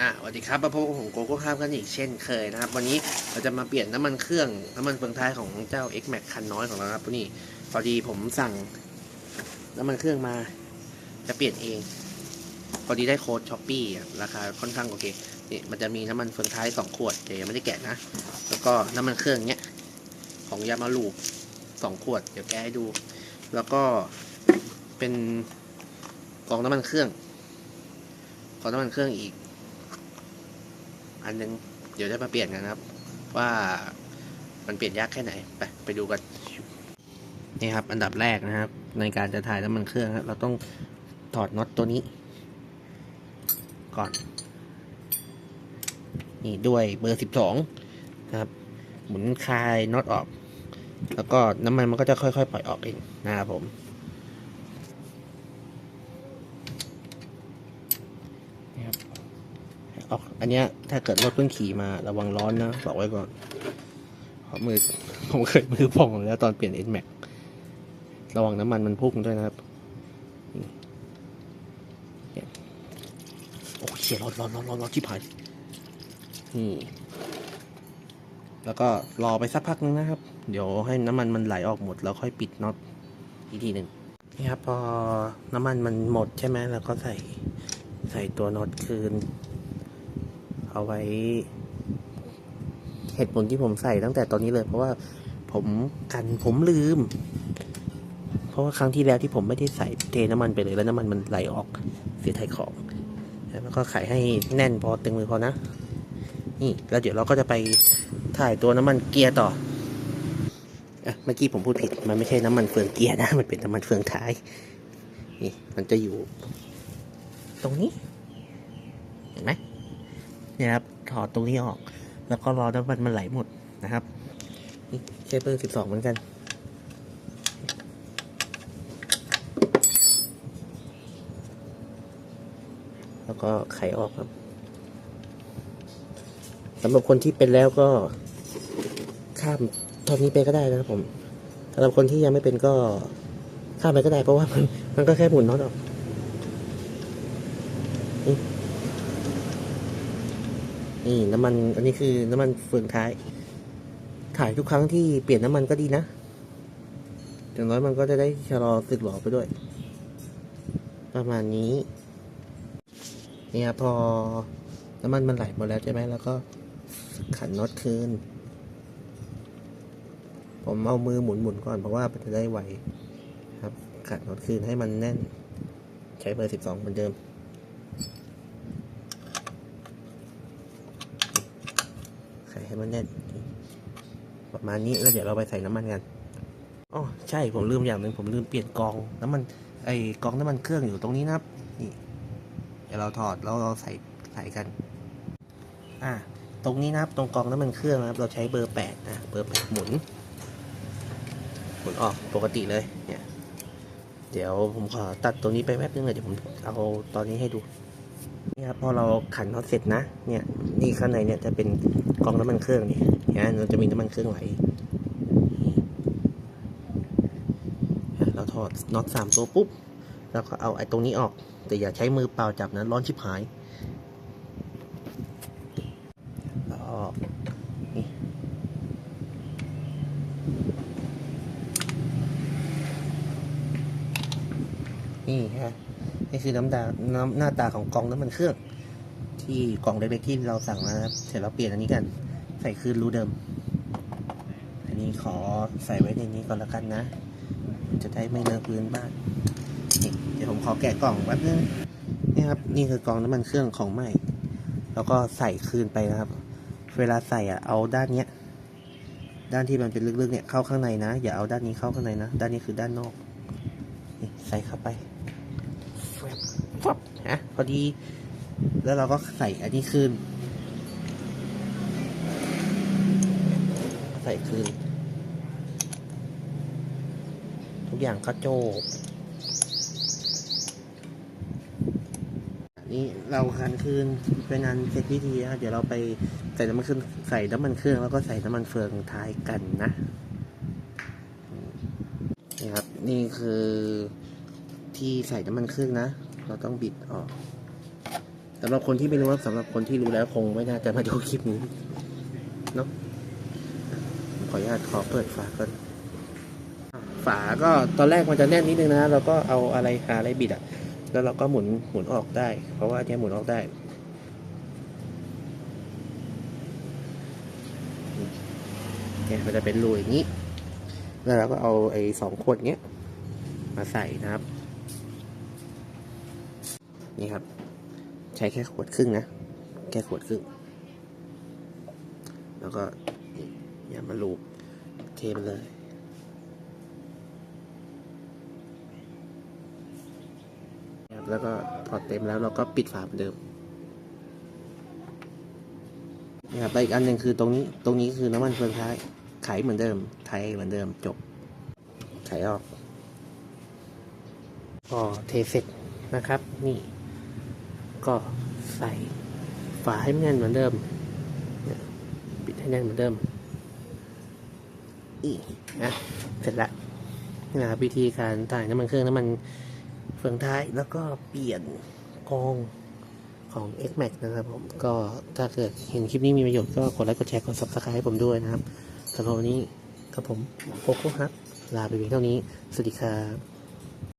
อะสวัสดีครับมาพบกับผมโกโก้ข้ามกันอีกเช่นเคยนะครับ วันนี้เราจะมาเปลี่ยนน้ำมันเครื่องน้ำมันเฟืองท้ายของเจ้า X Max คันน้อยของเราครับนี่พอดีผมสั่งน้ำมันเครื่องมา จะเปลี่ยนเองพอดีได้โค้ดช้อปปี้ราคาค่อนข้างโอเคนี่มันจะมีน้ำมันเฟืองท้ายสองขวดเดี๋ยวยังไม่ได้แกะนะ แล้วก็น้ำมันเครื่องเนี้ยของยามาลูสองขวด เดี๋ยวแกะให้ดู แล้วก็เป็นกล่องน้ำมันเครื่องกองน้ำมันเครื่องอีก อันนึงเดี๋ยวจะมาเปลี่ยนกันนะครับ ว่ามันเปลี่ยนยากแค่ไหน ไปไปดูกันนี่ครับ อันดับแรกนะครับ ในการจะถ่ายน้ำมันเครื่องครับ เราต้องถอดน็อตตัวนี้ ก่อน นี่ด้วยเบอร์สิบสองนะครับ หมุนคลายน็อตออก แล้วก็น้ำมันมันก็จะค่อยๆ ปล่อยออกเองนะครับผม นี่ครับ ออกอันเนี้ยถ้าเกิดรถเพิ่งขี่มาระวังร้อนนะ บอกไว้ก่อนเพราะมือผมเคยมือพองแล้วตอนเปลี่ยน N Max ระวังน้ำมันมันพุ่งด้วยนะครับโอ้เชี่ยร้อนร้อนร้อนร้อนร้อนชิบหายนี่แล้วก็รอไปสักพักนึงนะครับ เดี๋ยวให้น้ำมันมันไหลออกหมด แล้วค่อยปิดน็อตอีกทีหนึ่งนี่ครับพอน้ำมันมันหมดใช่ไหมแล้วก็ใส่ใส่ตัวน็อตคืน เอาไว้ เหตุผลที่ผมใส่ตั้งแต่ตอนนี้เลย เพราะว่าผมกันผมลืม เพราะว่าครั้งที่แล้วที่ผมไม่ได้ใส่เทน้ำมันไปเลยแล้วน้ำมันมันไหลออกเสียไทยของแล้วก็ไขให้แน่นพอตึงมือพอนะ นี่แล้วเดี๋ยวเราก็จะไปถ่ายตัวน้ำมันเกียร์ต่ออะเมื่อกี้ผมพูดผิด มันไม่ใช่น้ำมันเฟืองเกียร์นะ มันเป็นน้ำมันเฟืองท้าย นี่ มันจะอยู่ ตรงนี้ เห็นไหม เนี่ยครับ ถอดตรงนี้ออก แล้วก็รอน้ำมันมันไหลหมดนะครับใช้เบอร์สิบสองเหมือนกัน แล้วก็ไขออกครับสำหรับคนที่เป็นแล้วก็ข้ามตอนนี้ไปก็ได้นะครับผมสำหรับคนที่ยังไม่เป็นก็ข้ามไปก็ได้เพราะว่ามันมันก็แค่หมุนน็อตออก นี่น้ำมันอันนี้คือน้ำมันเฟืองท้าย ถ่ายทุกครั้งที่เปลี่ยนน้ำมันก็ดีนะอย่างน้อยมันก็จะได้ชะลอสึกหลอไปด้วย ประมาณนี้นี่ครับพอน้ำมันมันไหลหมดแล้วใช่ไหมแล้วก็ขันน็อตคืน ผมเอามือหมุนหมุนก่อนเพราะว่ามันจะได้ไวครับ ขันน็อตคืนให้มันแน่น ใช้เบอร์สิบสองเหมือนเดิม ให้มันแน่นประมาณนี้แล้วเดี๋ยวเราไปใส่น้ำมันกันอ๋อใช่ผมลืมอย่างหนึ่งผมลืมเปลี่ยนกองน้ำมันไอกองน้ำมันเครื่องอยู่ตรงนี้นะครับนี่เดี๋ยวเราถอดแล้วเราใส่ใส่กันอ่าตรงนี้นะครับตรงกองน้ำมันเครื่องนะครับ เราใช้เบอร์แปดนะเบอร์แปดหมุนหมุนออกปกติเลยเนี่ยเดี๋ยวผมขอตัดตรงนี้ไปแป๊บนึงเดี๋ยวผมเอาตอนนี้ให้ดู นี่ครับพอเราขันน็อตเสร็จนะ เนี่ยนี่ข้างในเนี่ยจะเป็นกองน้ำมันเครื่องเนี่ยเนไหมเราจะมีน้ำมันเครื่องไหลเราถอดน็อตสามตัวปุ๊บแล้วก็เอาไอ้ตรงนี้ออก แต่อย่าใช้มือเปล่าจับนะร้อนชิบหายแล้วนี่นี่ฮะ นี่คือน้ำดาน้ำหน้าตาของกล่องน้ำมันเครื่อง ที่กล่องเล็กๆที่เราสั่งมานะครับเสร็จแล้วเปลี่ยนอันนี้กัน ใส่คืนรูเดิม อันนี้ขอใส่ไว้ในนี้ก่อนละกันนะ จะได้ไม่เลอะพื้นบ้านนี่เดี๋ยวผมขอแกะกล่องแป๊บนึงนี่ครับนี่คือกล่องน้ำมันเครื่องของใหม่ แล้วก็ใส่คืนไปนะครับ เวลาใส่อะเอาด้านเนี้ยด้านที่มันเป็นลึกๆเนี่ยเข้าข้างในนะ อย่าเอาด้านนี้เข้าข้างในนะ ด้านนี้คือด้านนอก ใส่เข้าไป ฟับฮะพอดี แล้วเราก็ใส่อันนี้คืนใส่คืนทุกอย่างก็โจบนี่เราคันคืนเป็นงานเสร็จพิธีนะเดี๋ยวเราไปใส่น้ำมันเครื่องใส่น้ำมันเครื่องแล้วก็ใส่น้ำมันเฟืองท้ายกันนะนี่ครับ นี่คือ ที่ใส่น้ำมันเครื่องนะ เราต้องบิดออกสำหรับคนที่ไม่รู้ว่าสำหรับคนที่รู้แล้วคงไม่น่าจะมาดูคลิปนี้เนาะขออนุญาตขอเปิดฝาก่อนฝาก็ตอนแรกมันจะแน่นนิดนึงนะเราก็เอาอะไรหาอะไรบิดอะแล้วเราก็หมุนหมุนออกได้ เพราะว่าเนี้ยหมุนออกได้เนี่ยมันจะเป็นรูอย่างนี้ แล้วเราก็เอาไอ้สองขวดเนี้ยมาใส่นะครับ นี่ครับ ใช้แค่ขวดครึ่งนะ แค่ขวดครึ่ง แล้วก็อย่ามาลูบเทมันเลยแล้วก็พอเต็มแล้วเราก็ปิดฝาเหมือนเดิมนี่ครับแล้วอีกอันหนึ่งคือตรงนี้ ตรงนี้คือน้ำมันเฟืองท้าย ไขเหมือนเดิม ไทยเหมือนเดิม จบ ไขออก ก็เทเสร็จนะครับ นี่ ก็ใส่ฝาให้แน่นเหมือนเดิม ปิดให้แน่นเหมือนเดิมอีนะเสร็จละนี่นะครับวิธีการถ่ายน้ำมันเครื่องน้ำมันเฟืองท้ายแล้วก็เปลี่ยนกองของ X Max นะครับผมก็ถ้าเกิดเห็นคลิปนี้มีประโยชน์ก็กดไลค์กดแชร์กด subscribe ให้ผมด้วยนะครับสำหรับวันนี้กับผมโคโค่ฮับ ลาไปเพียงเท่านี้ สวัสดีครับ